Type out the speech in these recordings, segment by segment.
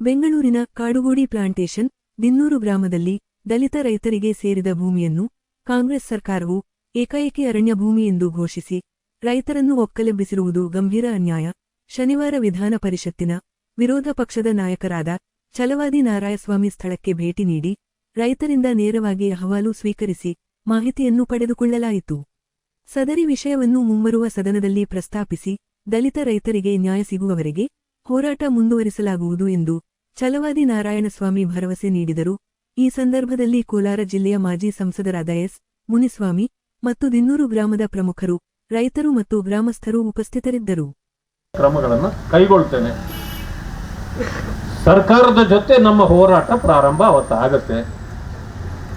ಬೆಂಗಳೂರಿನ ಕಾಡುಗೋಡಿ ಪ್ಲಾಂಟೇಶನ್, ದಿನ್ನೂರು ಗ್ರಾಮದಲ್ಲಿ ದಲಿತ ರೈತರಿಗೆ ಸೇರಿದ ಭೂಮಿಯನ್ನು ಕಾಂಗ್ರೆಸ್ ಸರ್ಕಾರವು ಏಕಾಏಕಿ ಅರಣ್ಯ ಭೂಮಿ ಎಂದು ಘೋಷಿಸಿ, ರೈತರನ್ನು ಒಕ್ಕಲೆಬ್ಬಿಸಿರುವುದು ಗಂಭೀರ ಅನ್ಯಾಯ. ಶನಿವಾರ ವಿಧಾನ ಪರಿಷತ್ತಿನ ವಿರೋಧ ಪಕ್ಷದ ನಾಯಕರಾದ ಛಲವಾದಿ ನಾರಾಯಸ್ವಾಮಿ ಸ್ಥಳಕ್ಕೆ ಭೇಟಿ ನೀಡಿ, ರೈತರಿಂದ ನೇರವಾಗಿ ಅಹವಾಲು ಸ್ವೀಕರಿಸಿ ಮಾಹಿತಿಯನ್ನು ಪಡೆದುಕೊಳ್ಳಲಾಯಿತು. ಸದರಿ ವಿಷಯವನ್ನು ಮುಂಬರುವ ಸದನದಲ್ಲಿ ಪ್ರಸ್ತಾಪಿಸಿ, ದಲಿತ ರೈತರಿಗೆ ನ್ಯಾಯ ಸಿಗುವವರೆಗೆ ಹೋರಾಟ ಮುಂದುವರಿಸಲಾಗುವುದು ಎಂದು ಛಲವಾದಿ ನಾರಾಯಣಸ್ವಾಮಿ ಭರವಸೆ ನೀಡಿದರು. ಈ ಸಂದರ್ಭದಲ್ಲಿ ಕೋಲಾರ ಜಿಲ್ಲೆಯ ಮಾಜಿ ಸಂಸದರಾದ ಎಸ್. ಮುನಿಸ್ವಾಮಿ ಮತ್ತು ದಿನ್ನೂರು ಗ್ರಾಮದ ಪ್ರಮುಖರು, ರೈತರು ಮತ್ತು ಗ್ರಾಮಸ್ಥರು ಉಪಸ್ಥಿತರಿದ್ದರು. ಕ್ರಮಗಳನ್ನು ಕೈಗೊಳ್ತೇನೆ. ಸರ್ಕಾರದ ಜೊತೆ ನಮ್ಮ ಹೋರಾಟ ಪ್ರಾರಂಭ ಅವತ್ತು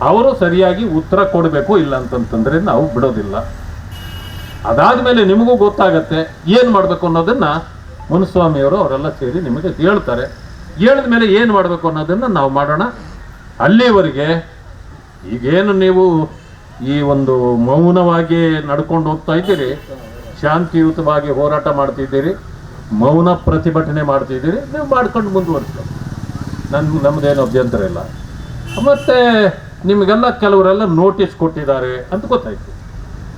ಅವರು ಸರಿಯಾಗಿ ಉತ್ತರ ಕೊಡಬೇಕು ಇಲ್ಲ ಅಂತಂತಂದ್ರೆ ನಾವು ಬಿಡೋದಿಲ್ಲ. ಅದಾದ ಮೇಲೆ ನಿಮಗೂ ಗೊತ್ತಾಗತ್ತೆ ಏನು ಮಾಡಬೇಕು ಅನ್ನೋದನ್ನ ಮುನಿಸ್ವಾಮಿಯವರು ಅವರೆಲ್ಲ ಸೇರಿ ನಿಮಗೆ ಹೇಳ್ತಾರೆ. ಹೇಳಿದ ಮೇಲೆ ಏನು ಮಾಡಬೇಕು ಅನ್ನೋದನ್ನ ನಾವು ಮಾಡೋಣ. ಅಲ್ಲಿವರೆಗೆ ಈಗೇನು ನೀವು ಈ ಒಂದು ಮೌನವಾಗಿ ನಡ್ಕೊಂಡು ಹೋಗ್ತಾ ಇದ್ದೀರಿ, ಶಾಂತಿಯುತವಾಗಿ ಹೋರಾಟ ಮಾಡ್ತಿದ್ದೀರಿ, ಮೌನ ಪ್ರತಿಭಟನೆ ಮಾಡ್ತಿದ್ದೀರಿ, ನೀವು ಮಾಡ್ಕೊಂಡು ಮುಂದುವರಿಸ್ಕೊಂಡು ನನ್, ನಮ್ದೇನು ಅಭ್ಯಂತರ ಇಲ್ಲ. ಮತ್ತೆ ನಿಮಗೆಲ್ಲ ಕೆಲವರೆಲ್ಲ ನೋಟಿಸ್ ಕೊಟ್ಟಿದ್ದಾರೆ ಅಂತ ಗೊತ್ತಾಯ್ತು,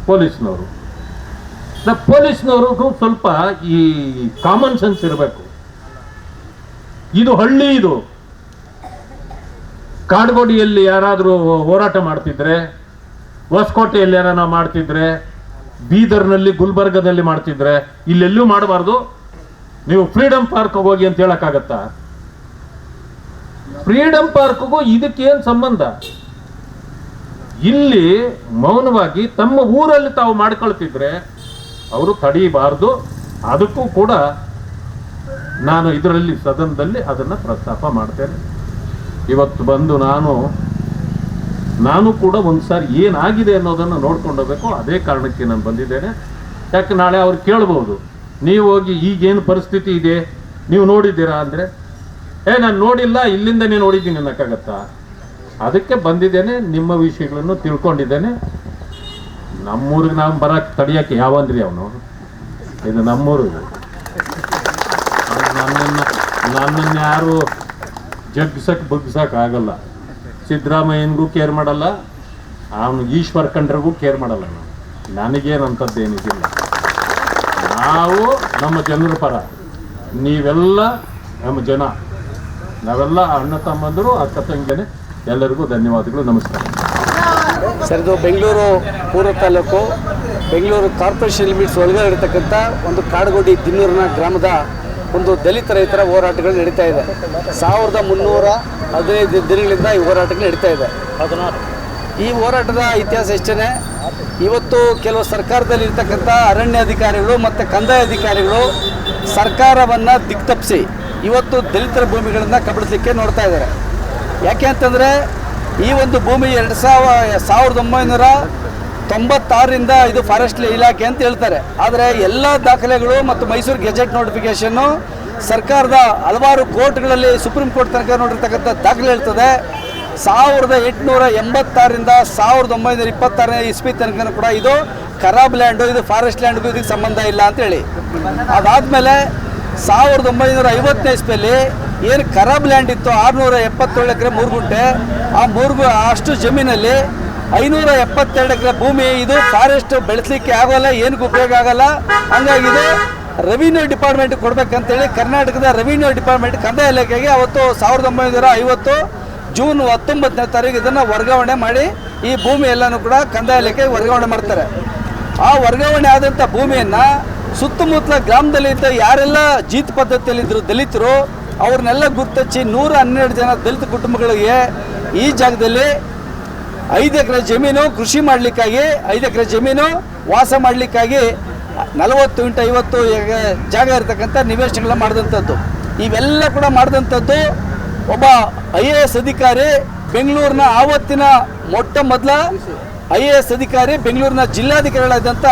ಪೊಲೀಸ್ನವರು. ಪೊಲೀಸ್ನವ್ರಿಗೂ ಸ್ವಲ್ಪ ಈ ಕಾಮನ್ ಸೆನ್ಸ್ ಇರಬೇಕು. ಇದು ಹಳ್ಳಿ ಇದು. ಕಾಡ್ಗೋಡಿಯಲ್ಲಿ ಯಾರಾದರೂ ಹೋರಾಟ ಮಾಡ್ತಿದ್ರೆ, ಹೊಸಕೋಟೆಯಲ್ಲಿ ಯಾರನ್ನ ಮಾಡ್ತಿದ್ರೆ, ಬೀದರ್ನಲ್ಲಿ, ಗುಲ್ಬರ್ಗದಲ್ಲಿ ಮಾಡ್ತಿದ್ರೆ, ಇಲ್ಲೆಲ್ಲೂ ಮಾಡಬಾರ್ದು. ನೀವು ಫ್ರೀಡಮ್ ಪಾರ್ಕ್ ಹೋಗಿ ಅಂತ ಹೇಳಕ್ಕಾಗತ್ತಾ? ಫ್ರೀಡಮ್ ಪಾರ್ಕ್ಗೂ ಇದಕ್ಕೇನು ಸಂಬಂಧ? ಇಲ್ಲಿ ಮೌನವಾಗಿ ತಮ್ಮ ಊರಲ್ಲಿ ತಾವು ಮಾಡ್ಕೊಳ್ತಿದ್ರೆ, ಅವರು ತಡೀಬಾರ್ದು. ಅದಕ್ಕೂ ಕೂಡ ನಾನು ಇದರಲ್ಲಿ ಸದನದಲ್ಲಿ ಅದನ್ನು ಪ್ರಸ್ತಾಪ ಮಾಡ್ತೇನೆ. ಇವತ್ತು ಬಂದು ನಾನು ನಾನು ಕೂಡ ಒಂದ್ಸಾರಿ ಏನಾಗಿದೆ ಅನ್ನೋದನ್ನು ನೋಡ್ಕೊಂಡು ಹೋಗಬೇಕು. ಅದೇ ಕಾರಣಕ್ಕೆ ನಾನು ಬಂದಿದ್ದೇನೆ. ಯಾಕೆ ನಾಳೆ ಅವ್ರು ಕೇಳ್ಬೋದು, ನೀವು ಹೋಗಿ ಈಗೇನು ಪರಿಸ್ಥಿತಿ ಇದೆ, ನೀವು ನೋಡಿದ್ದೀರಾ ಅಂದರೆ, ಏ, ನಾನು ನೋಡಿಲ್ಲ ಇಲ್ಲಿಂದನೇ ನೋಡಿದ್ದೀನಿ ಅನ್ನೋಕ್ಕಾಗತ್ತಾ? ಅದಕ್ಕೆ ಬಂದಿದ್ದೇನೆ, ನಿಮ್ಮ ವಿಷಯಗಳನ್ನು ತಿಳ್ಕೊಂಡಿದ್ದೇನೆ. ನಮ್ಮೂರಿಗೆ ನಾವು ಬರಕ್ಕೆ ತಡೆಯೋಕ್ಕೆ ಯಾವಂದ್ರಿ ಅವನು? ಇದು ನಮ್ಮೂರು. ಇದು ನನ್ನನ್ನು ನನ್ನನ್ನು ಯಾರು ಜಗ್ಸಕ್ ಬಗ್ಸಕ್ ಆಗಲ್ಲ. ಸಿದ್ದರಾಮಯ್ಯನಿಗೂ ಕೇರ್ ಮಾಡಲ್ಲ. ಅವನು ಈಶ್ವರ್ ಕಂಡ್ರಿಗೂ ಕೇರ್ ಮಾಡಲ್ಲ ನಾನು ನನಗೇನಂಥದ್ದು ಏನಿದಿಲ್ಲ ನಾವು ನಮ್ಮ ಜನರ ಪರ, ನೀವೆಲ್ಲ ನಮ್ಮ ಜನ. ನಾವೆಲ್ಲ ಅಣ್ಣ ತಮ್ಮಂದರು, ಅಕ್ಕ ತಂಗಿನ ಎಲ್ಲರಿಗೂ ಧನ್ಯವಾದಗಳು. ನಮಸ್ಕಾರ. ಸರ್, ಇದು ಬೆಂಗಳೂರು ಪೂರ್ವ ತಾಲೂಕು, ಬೆಂಗಳೂರು ಕಾರ್ಪೊರೇಷನ್ ಲಿಮಿಟ್ಸ್ ಒಳಗಡೆ ಇರತಕ್ಕಂಥ ಒಂದು ಕಾಡುಗೋಡಿ ದಿನ್ನೂರಿನ ಗ್ರಾಮದ ಒಂದು ದಲಿತ ರೈತರ ಹೋರಾಟಗಳು ನಡೀತಾ ಇದೆ. ಸಾವಿರದ ಮುನ್ನೂರ ಹದಿನೈದು ದಿನಗಳಿಂದ ಈ ಹೋರಾಟಗಳು ನಡೀತಾ ಇದೆ. ಈ ಹೋರಾಟದ ಇತಿಹಾಸ ಎಷ್ಟೇ ಇವತ್ತು ಕೆಲವು ಸರ್ಕಾರದಲ್ಲಿ ಇರ್ತಕ್ಕಂಥ ಅರಣ್ಯ ಅಧಿಕಾರಿಗಳು ಮತ್ತು ಕಂದಾಯ ಅಧಿಕಾರಿಗಳು ಸರ್ಕಾರವನ್ನು ದಿಕ್ತಪ್ಪಿಸಿ ಇವತ್ತು ದಲಿತರ ಭೂಮಿಗಳನ್ನು ಕಬಳಿಸಲಿಕ್ಕೆ ನೋಡ್ತಾ ಇದ್ದಾರೆ. ಯಾಕೆ ಅಂತಂದರೆ ಈ ಒಂದು ಭೂಮಿ ಎರಡು ಸಾವಿರ ಸಾವಿರದ ಒಂಬೈನೂರ ತೊಂಬತ್ತಾರರಿಂದ ಇದು ಫಾರೆಸ್ಟ್ ಇಲಾಖೆ ಅಂತ ಹೇಳ್ತಾರೆ. ಆದರೆ ಎಲ್ಲ ದಾಖಲೆಗಳು ಮತ್ತು ಮೈಸೂರು ಗೆಜೆಟ್ ನೋಟಿಫಿಕೇಷನ್ನು ಸರ್ಕಾರದ ಹಲವಾರು ಕೋರ್ಟ್ಗಳಲ್ಲಿ ಸುಪ್ರೀಂ ಕೋರ್ಟ್ ತನಕ ನೋಡಿರ್ತಕ್ಕಂಥ ದಾಖಲೆ ಹೇಳ್ತದೆ. ಸಾವಿರದ ಎಂಟುನೂರ ಎಂಬತ್ತಾರರಿಂದ ಸಾವಿರದ ಒಂಬೈನೂರ ಇಪ್ಪತ್ತಾರನೇ ಇಸ್ವಿ ತನಕ ಕೂಡ ಇದು ಖರಾಬ್ ಲ್ಯಾಂಡು, ಇದು ಫಾರೆಸ್ಟ್ ಲ್ಯಾಂಡ್ಗೂ ಇದಕ್ಕೆ ಸಂಬಂಧ ಇಲ್ಲ ಅಂತೇಳಿ ಅದಾದಮೇಲೆ ಸಾವಿರದ ಒಂಬೈನೂರ ಐವತ್ತನೇ ಇಸ್ವಿಯಲ್ಲಿ ಏನು ಖರಾಬ್ ಲ್ಯಾಂಡ್ ಇತ್ತು ಆರುನೂರ ಎಪ್ಪತ್ತೇಳು ಎಕರೆ ಮೂರು ಗುಂಟೆ ಆ ಮೂರು ಅಷ್ಟು ಜಮೀನಲ್ಲಿ ಐನೂರ ಎಪ್ಪತ್ತೆರಡು ಎಕರೆ ಭೂಮಿ ಇದು ಫಾರೆಸ್ಟ್ ಬೆಳೆಸಲಿಕ್ಕೆ ಆಗೋಲ್ಲ, ಏನಕ್ಕೆ ಉಪಯೋಗ ಆಗಲ್ಲ. ಹಂಗಾಗಿ ಇದು ರೆವಿನ್ಯೂ ಡಿಪಾರ್ಟ್ಮೆಂಟ್ ಕೊಡ್ಬೇಕಂತೇಳಿ ಕರ್ನಾಟಕದ ರೆವಿನ್ಯೂ ಡಿಪಾರ್ಟ್ಮೆಂಟ್ ಕಂದಾಯ ಇಲಾಖೆಗೆ ಅವತ್ತು ಸಾವಿರದ ಒಂಬೈನೂರ ಐವತ್ತು ಜೂನ್ ಹತ್ತೊಂಬತ್ತನೇ ತಾರೀಕು ಇದನ್ನು ವರ್ಗಾವಣೆ ಮಾಡಿ ಈ ಭೂಮಿ ಎಲ್ಲನೂ ಕೂಡ ಕಂದಾಯ ಇಲಾಖೆಗೆ ವರ್ಗಾವಣೆ ಮಾಡ್ತಾರೆ. ಆ ವರ್ಗಾವಣೆ ಆದಂಥ ಭೂಮಿಯನ್ನು ಸುತ್ತಮುತ್ತಲ ಗ್ರಾಮದಲ್ಲಿ ಇದ್ದ ಯಾರೆಲ್ಲ ಜೀತ್ ಪದ್ಧತಿಯಲ್ಲಿದ್ದರು ದಲಿತರು, ಅವ್ರನ್ನೆಲ್ಲ ಗುರ್ತಚ್ಚಿ ನೂರ ಹನ್ನೆರಡು ಜನ ದಲಿತ ಕುಟುಂಬಗಳಿಗೆ ಈ ಜಾಗದಲ್ಲಿ ಐದು ಎಕರೆ ಜಮೀನು ಕೃಷಿ ಮಾಡಲಿಕ್ಕಾಗಿ, ಐದು ಎಕರೆ ಜಮೀನು ವಾಸ ಮಾಡಲಿಕ್ಕಾಗಿ ನಲವತ್ತು ಇಂಟು ಐವತ್ತು ಜಾಗ ಇರತಕ್ಕಂಥ ನಿವೇಶನಗಳನ್ನ ಮಾಡಿದಂಥದ್ದು. ಇವೆಲ್ಲ ಕೂಡ ಮಾಡಿದಂಥದ್ದು ಒಬ್ಬ ಐ ಎ ಎಸ್ ಅಧಿಕಾರಿ ಬೆಂಗಳೂರಿನ ಆವತ್ತಿನ ಮೊಟ್ಟ ಮೊದಲ ಐ ಎ ಎಸ್ ಅಧಿಕಾರಿ, ಬೆಂಗಳೂರಿನ ಜಿಲ್ಲಾಧಿಕಾರಿಗಳಾದಂಥ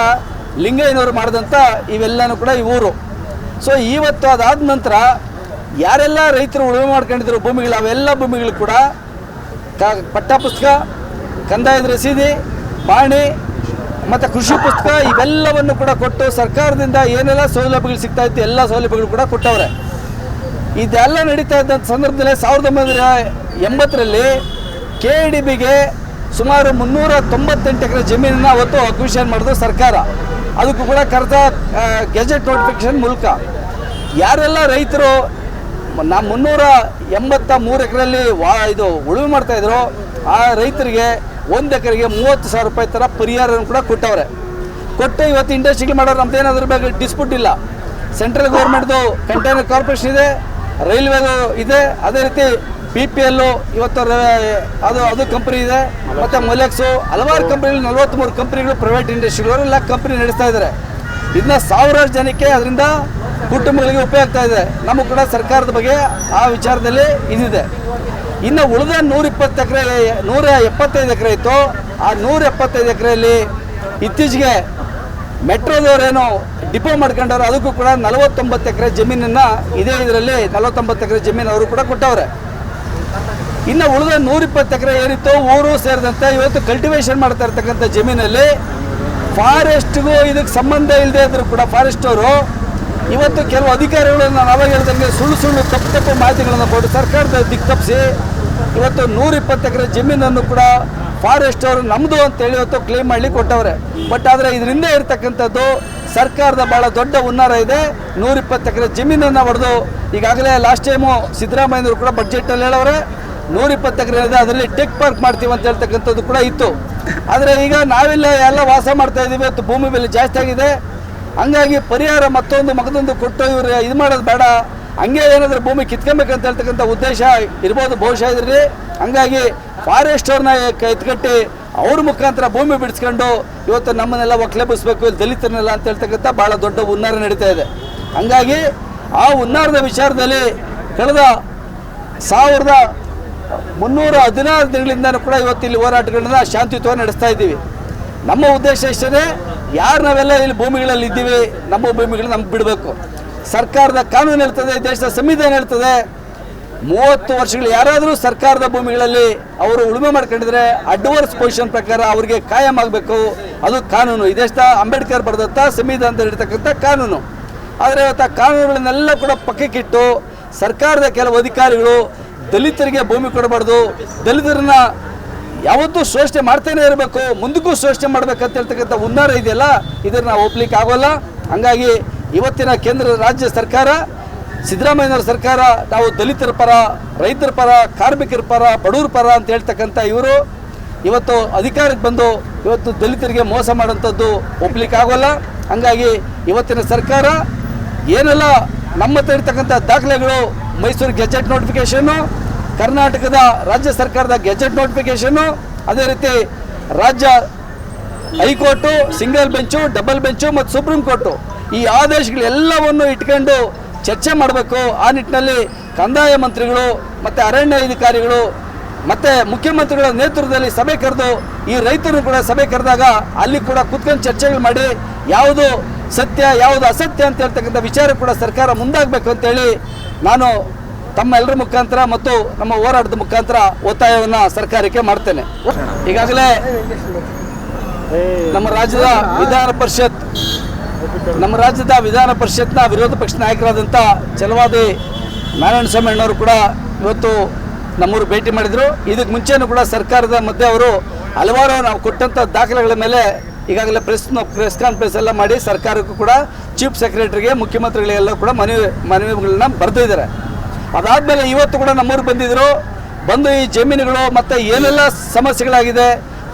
ಲಿಂಗಯ್ಯನವರು ಮಾಡಿದಂಥ ಇವೆಲ್ಲನೂ ಕೂಡ ಈ ಊರು. ಸೊ ಇವತ್ತು ಅದಾದ ನಂತರ ಯಾರೆಲ್ಲ ರೈತರು ಉಳುಮೆ ಮಾಡ್ಕೊಂಡಿದ್ರು ಭೂಮಿಗಳು, ಅವೆಲ್ಲ ಭೂಮಿಗಳು ಕೂಡ ಕ ಪಟ್ಟ ಪುಸ್ತಕ ಕಂದಾಯದ ರಸೀದಿ, ಬಾಣಿ ಮತ್ತು ಕೃಷಿ ಪುಸ್ತಕ ಇವೆಲ್ಲವನ್ನು ಕೂಡ ಕೊಟ್ಟು ಸರ್ಕಾರದಿಂದ ಏನೆಲ್ಲ ಸೌಲಭ್ಯಗಳು ಸಿಗ್ತಾ ಇತ್ತು, ಎಲ್ಲ ಸೌಲಭ್ಯಗಳು ಕೂಡ ಕೊಟ್ಟವ್ರೆ. ಇದೆಲ್ಲ ನಡೀತಾ ಇದ್ದಂಥ ಸಂದರ್ಭದಲ್ಲಿ ಸಾವಿರದ ಒಂಬೈನೂರ ಎಂಬತ್ತರಲ್ಲಿ ಕೆ ಡಿ ಬಿಗೆ ಸುಮಾರು ಮುನ್ನೂರ ತೊಂಬತ್ತೆಂಟು ಎಕರೆ ಜಮೀನನ್ನು ಅವತ್ತು ಅಕ್ವಿಷನ್ ಮಾಡಿದ್ರು ಸರ್ಕಾರ. ಅದಕ್ಕೂ ಕೂಡ ಕರೆದ ಗೆಜೆಟ್ ನೋಟಿಫಿಕೇಶನ್ ಮೂಲಕ. ಯಾರೆಲ್ಲ ರೈತರು ನಾ, ಮುನ್ನೂರ ಎಂಬತ್ತ ಮೂರು ಎಕರೆಯಲ್ಲಿ ವಾ, ಇದು ಉಳುಮೆ ಮಾಡ್ತಾಯಿದ್ರು ಆ ರೈತರಿಗೆ ಒಂದು ಎಕರೆಗೆ ಮೂವತ್ತು ಸಾವಿರ ರೂಪಾಯಿ ಥರ ಪರಿಹಾರವನ್ನು ಕೂಡ ಕೊಟ್ಟವ್ರೆ. ಕೊಟ್ಟು ಇವತ್ತು ಇಂಡಸ್ಟ್ರಿಗೆ ಮಾಡೋರು ನಮ್ದು ಏನಾದ್ರ ಬಗ್ಗೆ ಡಿಸ್ಪ್ಯೂಟ್ ಇಲ್ಲ. ಸೆಂಟ್ರಲ್ ಗೌರ್ಮೆಂಟ್ದು ಕಂಟೈನರ್ ಕಾರ್ಪೊರೇಷನ್ ಇದೆ ರೈಲ್ವೆದು ಇದೆ. ಅದೇ ರೀತಿ ಬಿ ಪಿ ಎಲ್ಲು ಇವತ್ತು ಅದು ಅದು ಕಂಪ್ನಿ ಇದೆ. ಮತ್ತು ಮೊಲೆಕ್ಸು ಹಲವಾರು ಕಂಪ್ನಿಗಳು ನಲವತ್ತ್ಮೂರು ಕಂಪ್ನಿಗಳು ಪ್ರೈವೇಟ್ ಇಂಡಸ್ಟ್ರಿಗಳು ಎಲ್ಲ ಕಂಪ್ನಿ ನಡೆಸ್ತಾ ಇದ್ದಾರೆ ಇದನ್ನ ಸಾವಿರಾರು ಜನಕ್ಕೆ ಅದರಿಂದ ಕುಟುಂಬಗಳಿಗೆ ಉಪಯೋಗ ಆಗ್ತಾ ಇದೆ. ನಮಗೂ ಕೂಡ ಸರ್ಕಾರದ ಬಗ್ಗೆ ಆ ವಿಚಾರದಲ್ಲಿ ಇದಿದೆ. ಇನ್ನು ಉಳಿದ ನೂರ ಇಪ್ಪತ್ತು ಎಕರೆ ನೂರ ಎಪ್ಪತ್ತೈದು ಎಕರೆ ಇತ್ತು. ಆ ನೂರ ಎಪ್ಪತ್ತೈದು ಎಕರೆಯಲ್ಲಿ ಇತ್ತೀಚೆಗೆ ಮೆಟ್ರೋದವರೇನು ಡಿಪೋ ಮಾಡ್ಕೊಂಡವ್ರು, ಅದಕ್ಕೂ ಕೂಡ ನಲವತ್ತೊಂಬತ್ತು ಎಕರೆ ಜಮೀನನ್ನು ಇದೇ ಇದರಲ್ಲಿ ನಲವತ್ತೊಂಬತ್ತು ಎಕರೆ ಜಮೀನು ಅವರು ಕೂಡ ಕೊಟ್ಟವ್ರೆ. ಇನ್ನು ಉಳಿದ ನೂರಿಪ್ಪತ್ತು ಎಕರೆ ಏನಿತ್ತು ಊರು ಸೇರಿದಂತೆ ಇವತ್ತು ಕಲ್ಟಿವೇಷನ್ ಮಾಡ್ತಾ ಇರ್ತಕ್ಕಂಥ ಜಮೀನಲ್ಲಿ ಫಾರೆಸ್ಟ್ಗೂ ಇದಕ್ಕೆ ಸಂಬಂಧ ಇಲ್ಲದೆ ಇದ್ರು ಕೂಡ ಫಾರೆಸ್ಟ್ ಅವರು ಇವತ್ತು ಕೆಲವು ಅಧಿಕಾರಿಗಳು ನಾನು ಅವಾಗ ಹೇಳ್ದಂಗೆ ಸುಳ್ಳು ಸುಳ್ಳು ತಪ್ಪು ತಪ್ಪು ಮಾಹಿತಿಗಳನ್ನು ಕೊಟ್ಟು ಸರ್ಕಾರದ ದಿಕ್ಕು ತಪ್ಪಿಸಿ ಇವತ್ತು ನೂರಿಪ್ಪತ್ತು ಎಕರೆ ಜಮೀನನ್ನು ಕೂಡ ಫಾರೆಸ್ಟ್ ಅವರು ನಮ್ಮದು ಅಂತೇಳಿ ಇವತ್ತು ಕ್ಲೇಮ್ ಮಾಡಲಿ ಕೊಟ್ಟವ್ರೆ. ಬಟ್ ಆದರೆ ಇದರಿಂದ ಇರತಕ್ಕಂಥದ್ದು ಸರ್ಕಾರದ ಭಾಳ ದೊಡ್ಡ ಹುನ್ನಾರ ಇದೆ. ನೂರಿಪ್ಪತ್ತು ಎಕರೆ ಜಮೀನನ್ನು ಹೊಡೆದು ಈಗಾಗಲೇ ಲಾಸ್ಟ್ ಟೈಮು ಸಿದ್ದರಾಮಯ್ಯನವರು ಕೂಡ ಬಡ್ಜೆಟಲ್ಲಿ ಹೇಳವ್ರೆ. ನೂರಿಪ್ಪತ್ತು ಎಕರೆ ಇದೆ ಅದರಲ್ಲಿ ಟೆಕ್ ಪಾರ್ಕ್ ಮಾಡ್ತೀವಿ ಅಂತ ಹೇಳ್ತಕ್ಕಂಥದ್ದು ಕೂಡ ಇತ್ತು. ಆದರೆ ಈಗ ನಾವೆಲ್ಲ ಎಲ್ಲ ವಾಸ ಮಾಡ್ತಾ ಇದ್ದೀವಿ ಇವತ್ತು ಭೂಮಿ ಬೆಲೆ ಜಾಸ್ತಿ ಆಗಿದೆ. ಹಂಗಾಗಿ ಪರಿಹಾರ ಮತ್ತೊಂದು ಮಗದೊಂದು ಕೊಟ್ಟು ಇವರು ಇದು ಮಾಡೋದು ಬೇಡ. ಹಂಗೆ ಏನಾದರೂ ಭೂಮಿ ಕಿತ್ಕೊಬೇಕಂತ ಹೇಳ್ತಕ್ಕಂಥ ಉದ್ದೇಶ ಇರ್ಬೋದು. ಬಹುಶಃ ಇದ್ರಿ ಹಂಗಾಗಿ ಫಾರೆಸ್ಟ್ ಅವ್ರನ್ನ ಎತ್ಕಟ್ಟಿ ಅವ್ರ ಮುಖಾಂತರ ಭೂಮಿ ಬಿಡಿಸ್ಕೊಂಡು ಇವತ್ತು ನಮ್ಮನ್ನೆಲ್ಲ ಒಕ್ಲೆಬಿಸ್ಬೇಕು ಇಲ್ಲಿ ದಲಿತರನ್ನೆಲ್ಲ ಅಂತ ಹೇಳ್ತಕ್ಕಂಥ ಭಾಳ ದೊಡ್ಡ ಹುನ್ನಾರ ನಡೀತಾ ಇದೆ. ಹಂಗಾಗಿ ಆ ಹುನ್ನಾರದ ವಿಚಾರದಲ್ಲಿ ಕಳೆದ ಸಾವಿರದ ಮುನ್ನೂರ ಹದಿನಾರು ದಿನಗಳಿಂದ ಕೂಡ ಇವತ್ತು ಇಲ್ಲಿ ಹೋರಾಟಗಳನ್ನ ಶಾಂತಿಯುತವಾಗಿ ನಡೆಸ್ತಾ ಇದ್ದೀವಿ. ನಮ್ಮ ಉದ್ದೇಶ ಇಷ್ಟೇ ಯಾರು ನಾವೆಲ್ಲ ಇಲ್ಲಿ ಭೂಮಿಗಳಲ್ಲಿ ಇದ್ದೀವಿ, ನಮ್ಮ ಭೂಮಿಗಳನ್ನ ನಮ್ಗೆ ಬಿಡಬೇಕು. ಸರ್ಕಾರದ ಕಾನೂನು ಹೇಳ್ತದೆ ದೇಶದ ಸಂವಿಧಾನ ಹೇಳ್ತದೆ ಮೂವತ್ತು ವರ್ಷಗಳು ಯಾರಾದರೂ ಸರ್ಕಾರದ ಭೂಮಿಗಳಲ್ಲಿ ಅವರು ಉಳುಮೆ ಮಾಡ್ಕೊಂಡಿದ್ರೆ ಅಡ್ವರ್ಸ್ ಪೊಸಿಷನ್ ಪ್ರಕಾರ ಅವರಿಗೆ ಕಾಯಂ ಆಗಬೇಕು. ಅದು ಕಾನೂನು. ಈ ದೇಶದ ಅಂಬೇಡ್ಕರ್ ಬರೆದಂಥ ಸಂವಿಧಾನದ ಇರ್ತಕ್ಕಂಥ ಕಾನೂನು. ಆದರೆ ಇವತ್ತು ಆ ಕಾನೂನುಗಳನ್ನೆಲ್ಲ ಕೂಡ ಪಕ್ಕಕ್ಕಿಟ್ಟು ಸರ್ಕಾರದ ಕೆಲವು ಅಧಿಕಾರಿಗಳು ದಲಿತರಿಗೆ ಭೂಮಿ ಕೊಡಬಾರ್ದು. ದಲಿತರನ್ನ ಯಾವತ್ತೂ ಶೋಷಣೆ ಮಾಡ್ತಾನೆ ಇರಬೇಕು. ಮುಂದಕ್ಕೂ ಶೋಷಣೆ ಮಾಡ್ಬೇಕಂತ ಹೇಳ್ತಕ್ಕಂಥ ಉನ್ನಾರ ಇದೆಯಲ್ಲ, ಇದನ್ನು ನಾವು ಒಪ್ಲಿಕ್ಕೆ ಆಗೋಲ್ಲ. ಹಂಗಾಗಿ ಇವತ್ತಿನ ಕೇಂದ್ರ ರಾಜ್ಯ ಸರ್ಕಾರ, ಸಿದ್ದರಾಮಯ್ಯನವರ ಸರ್ಕಾರ, ನಾವು ದಲಿತರ ಪರ, ರೈತರ ಪರ, ಕಾರ್ಮಿಕರ ಪರ, ಬಡವರ ಪರ ಅಂತ ಹೇಳ್ತಕ್ಕಂಥ ಇವರು ಇವತ್ತು ಅಧಿಕಾರಕ್ಕೆ ಬಂದು ಇವತ್ತು ದಲಿತರಿಗೆ ಮೋಸ ಮಾಡೋಂಥದ್ದು ಒಪ್ಪಲಿಕ್ಕೆ ಆಗೋಲ್ಲ. ಹಂಗಾಗಿ ಇವತ್ತಿನ ಸರ್ಕಾರ ಏನೆಲ್ಲ ನಮ್ಮ ಹತ್ರ ಇರ್ತಕ್ಕಂಥ ದಾಖಲೆಗಳು, ಮೈಸೂರು ಗೆಜೆಟ್ ನೋಟಿಫಿಕೇಷನ್ನು, ಕರ್ನಾಟಕದ ರಾಜ್ಯ ಸರ್ಕಾರದ ಗೆಜೆಟ್ ನೋಟಿಫಿಕೇಷನ್ನು, ಅದೇ ರೀತಿ ರಾಜ್ಯ high court, single bench, double bench ಮತ್ತು ಸುಪ್ರೀಂ ಕೋರ್ಟು ಈ ಆದೇಶಗಳೆಲ್ಲವನ್ನು ಇಟ್ಕೊಂಡು ಚರ್ಚೆ ಮಾಡಬೇಕು. ಆ ನಿಟ್ಟಿನಲ್ಲಿ ಕಂದಾಯ ಮಂತ್ರಿಗಳು ಮತ್ತು ಅರಣ್ಯ ಅಧಿಕಾರಿಗಳು ಮತ್ತು ಮುಖ್ಯಮಂತ್ರಿಗಳ ನೇತೃತ್ವದಲ್ಲಿ ಸಭೆ ಕರೆದು ಈ ರೈತರು ಕೂಡ ಸಭೆ ಕರೆದಾಗ ಅಲ್ಲಿ ಕೂಡ ಕುತ್ಕೊಂಡು ಚರ್ಚೆಗಳು ಮಾಡಿ ಯಾವುದು ಸತ್ಯ, ಯಾವುದು ಅಸತ್ಯ ಅಂತ ಹೇಳ್ತಕ್ಕಂಥ ವಿಚಾರ ಕೂಡ ಸರ್ಕಾರ ಮುಂದಾಗಬೇಕು ಅಂತೇಳಿ ನಾನು ತಮ್ಮ ಎಲ್ಲರ ಮುಖಾಂತರ ಮತ್ತು ನಮ್ಮ ಹೋರಾಟದ ಮುಖಾಂತರ ಒತ್ತಾಯವನ್ನು ಸರ್ಕಾರಕ್ಕೆ ಮಾಡ್ತೇನೆ. ಈಗಾಗಲೇ ನಮ್ಮ ರಾಜ್ಯದ ವಿಧಾನ ಪರಿಷತ್ ನಮ್ಮ ರಾಜ್ಯದ ವಿಧಾನ ಪರಿಷತ್ನ ವಿರೋಧ ಪಕ್ಷ ನಾಯಕರಾದಂಥ ಛಲವಾದಿ ನಾರಾಯಣ ಸ್ವಾಮಿ ಅಣ್ಣವರು ಕೂಡ ಇವತ್ತು ನಮ್ಮೂರು ಭೇಟಿ ಮಾಡಿದರು. ಇದಕ್ಕೆ ಮುಂಚೆನೂ ಕೂಡ ಸರ್ಕಾರದ ಮಧ್ಯೆ ಅವರು ಹಲವಾರು ನಾವು ಕೊಟ್ಟಂಥ ದಾಖಲೆಗಳ ಮೇಲೆ ಈಗಾಗಲೇ ಪ್ರೆಸ್ ಪ್ರೆಸ್ ಕಾನ್ಫರೆನ್ಸ್ ಎಲ್ಲ ಮಾಡಿ ಸರ್ಕಾರಕ್ಕೂ ಕೂಡ ಚೀಫ್ ಸೆಕ್ರೆಟರಿಗೆ, ಮುಖ್ಯಮಂತ್ರಿಗಳಿಗೆಲ್ಲ ಕೂಡ ಮನವಿ, ಮನವಿಗಳನ್ನ ಬರೆದಿದ್ದಾರೆ ಅದಾದಮೇಲೆ ಇವತ್ತು ಕೂಡ ನಮ್ಮೂರು ಬಂದಿದ್ದರು ಬಂದು ಈ ಜಮೀನುಗಳು ಮತ್ತು ಏನೆಲ್ಲ ಸಮಸ್ಯೆಗಳಾಗಿದೆ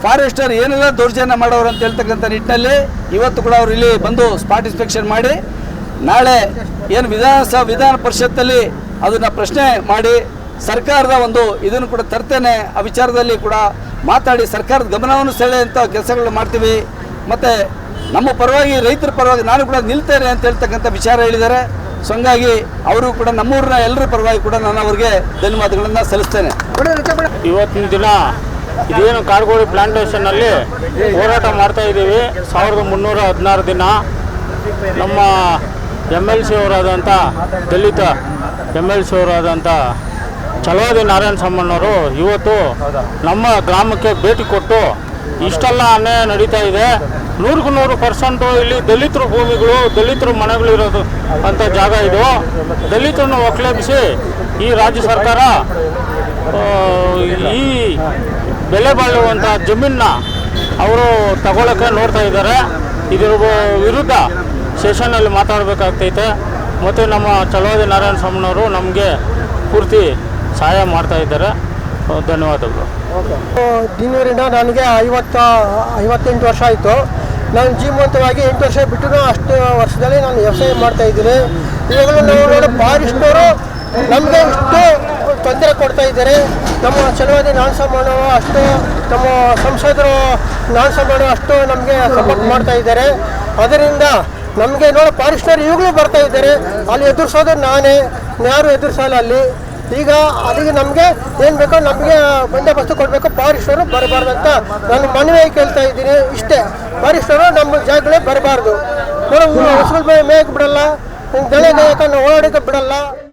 ಫಾರೆಸ್ಟರ್ ಏನೆಲ್ಲ ದೌರ್ಜನ್ಯ ಮಾಡೋರು ಅಂತ ಹೇಳ್ತಕ್ಕಂಥ ನಿಟ್ಟಿನಲ್ಲಿ ಇವತ್ತು ಕೂಡ ಅವರು ಇಲ್ಲಿ ಬಂದು ಸ್ಪಾಟ್ ಇನ್ಸ್ಪೆಕ್ಷನ್ ಮಾಡಿ ನಾಳೆ ಏನು ವಿಧಾನಸಭಾ ವಿಧಾನ ಪರಿಷತ್ತಲ್ಲಿ ಅದನ್ನು ಪ್ರಶ್ನೆ ಮಾಡಿ ಸರ್ಕಾರದ ಒಂದು ಇದನ್ನು ಕೂಡ ತರ್ತೇನೆ ಆ ವಿಚಾರದಲ್ಲಿ ಕೂಡ ಮಾತಾಡಿ ಸರ್ಕಾರದ ಗಮನವನ್ನು ಸೆಳೆಯುವಂಥ ಕೆಲಸಗಳು ಮಾಡ್ತೀವಿ. ಮತ್ತು ನಮ್ಮ ಪರವಾಗಿ ರೈತರ ಪರವಾಗಿ ನಾನು ಕೂಡ ನಿಲ್ತೇನೆ ಅಂತ ಹೇಳ್ತಕ್ಕಂಥ ವಿಚಾರ ಹೇಳಿದ್ದಾರೆ. ಸೊ ಹಂಗಾಗಿ ಅವರು ಕೂಡ ನಮ್ಮೂರಿನ ಎಲ್ಲರ ಪರವಾಗಿ ಕೂಡ ನಾನು ಅವರಿಗೆ ಧನ್ಯವಾದಗಳನ್ನು ಸಲ್ಲಿಸ್ತೇನೆ. ಇವತ್ತಿನ ದಿನ ಇದೇನು ಕಾಡ್ಗೋಡಿ ಪ್ಲಾಂಟೇಷನ್ನಲ್ಲಿ ಹೋರಾಟ ಮಾಡ್ತಾ ಇದ್ದೀವಿ. ಸಾವಿರದ ಮುನ್ನೂರ ಹದಿನಾರು ದಿನ ನಮ್ಮ ಎಂ ಎಲ್ ಸಿ ಅವರಾದಂಥ ದಲಿತ ಎಂ ಎಲ್ ಸಿ ಅವರಾದಂಥ ಚಲವಾದಿ ನಾರಾಯಣ ಸಾಮಣ್ಣವರು ಇವತ್ತು ನಮ್ಮ ಗ್ರಾಮಕ್ಕೆ ಭೇಟಿ ಕೊಟ್ಟು ಇಷ್ಟೆಲ್ಲ ಅನ್ಯಾಯ ನಡೀತಾ ಇದೆ. ನೂರಕ್ಕೂ ನೂರು ಪರ್ಸೆಂಟು ಇಲ್ಲಿ ದಲಿತರ ಭೂಮಿಗಳು, ದಲಿತರ ಮನೆಗಳಿರೋದು ಅಂತ ಜಾಗ ಇದು. ದಲಿತರನ್ನು ಒಕ್ಲೇಪಿಸಿ ಈ ರಾಜ್ಯ ಸರ್ಕಾರ ಈ ಬೆಲೆ ಬಾಳುವಂಥ ಜಮೀನನ್ನ ಅವರು ತಗೊಳ್ಳೋಕ್ಕೆ ನೋಡ್ತಾ ಇದ್ದಾರೆ. ಇದ್ರ ವಿರುದ್ಧ ಸೆಷನ್ನಲ್ಲಿ ಮಾತಾಡಬೇಕಾಗ್ತೈತೆ. ಮತ್ತು ನಮ್ಮ ಚಲವಾದಿ ನಾರಾಯಣ ಸ್ವಾಮಿನವರು ನಮಗೆ ಪೂರ್ತಿ ಸಹಾಯ ಮಾಡ್ತಾ ಇದ್ದಾರೆ. ಧನ್ಯವಾದಗಳು. ದಿನವರಿಂದ ನನಗೆ ಐವತ್ತ, ಐವತ್ತೆಂಟು ವರ್ಷ ಆಯಿತು. ನಾನು ಜೀವಂತವಾಗಿ ಎಂಟು ವರ್ಷ ಬಿಟ್ಟು ಅಷ್ಟು ವರ್ಷದಲ್ಲಿ ನಾನು ವ್ಯವಸಾಯ ಮಾಡ್ತಾ ಇದ್ದೀನಿ. ಇವಾಗಲೂ ನಾವು ನೋಡಿ ಫಾರಿಸ್ಟ್ನವರು ನಮಗೆ ಇಷ್ಟು ತೊಂದರೆ ಕೊಡ್ತಾ ಇದ್ದಾರೆ. ನಮ್ಮ ಚಲವಾದಿ ಮಾಡೋ ಅಷ್ಟು, ನಮ್ಮ ಸಂಸದರು ನಾನ್ಸಮ್ಮರು ಅಷ್ಟು ನಮಗೆ ಸಪೋರ್ಟ್ ಮಾಡ್ತಾ ಇದ್ದಾರೆ. ಅದರಿಂದ ನಮಗೆ ನೋಡೋ ಪಾರಿಸ್ಟರ್ ಈಗಲೂ ಬರ್ತಾ ಇದ್ದಾರೆ. ಅಲ್ಲಿ ಎದುರಿಸೋದು ನಾನೇ, ಯಾರು ಎದುರಿಸಲ್ಲ ಅಲ್ಲಿ. ಈಗ ಅಲ್ಲಿಗೆ ನಮಗೆ ಏನು ಬೇಕೋ ನಮಗೆ ಬಂದೋಬಸ್ತು ಕೊಡಬೇಕು. ಪಾರಿಸ್ಟರು ಬರಬಾರ್ದು ಅಂತ ನಾನು ಮನವಿ ಕೇಳ್ತಾ ಇದ್ದೀನಿ. ಇಷ್ಟೇ ಪಾರಿಸ್ಟರು ನಮ್ಮ ಜಾಗಗಳೇ ಬರಬಾರ್ದು. ಹಸುಗಳು ಮೇಯಕ್ಕೆ ಬಿಡಲ್ಲ. ಬೆಳೆ ಮೇಯಕ್ಕೆ ಓಡಾಡೋಕೆ ಬಿಡಲ್ಲ.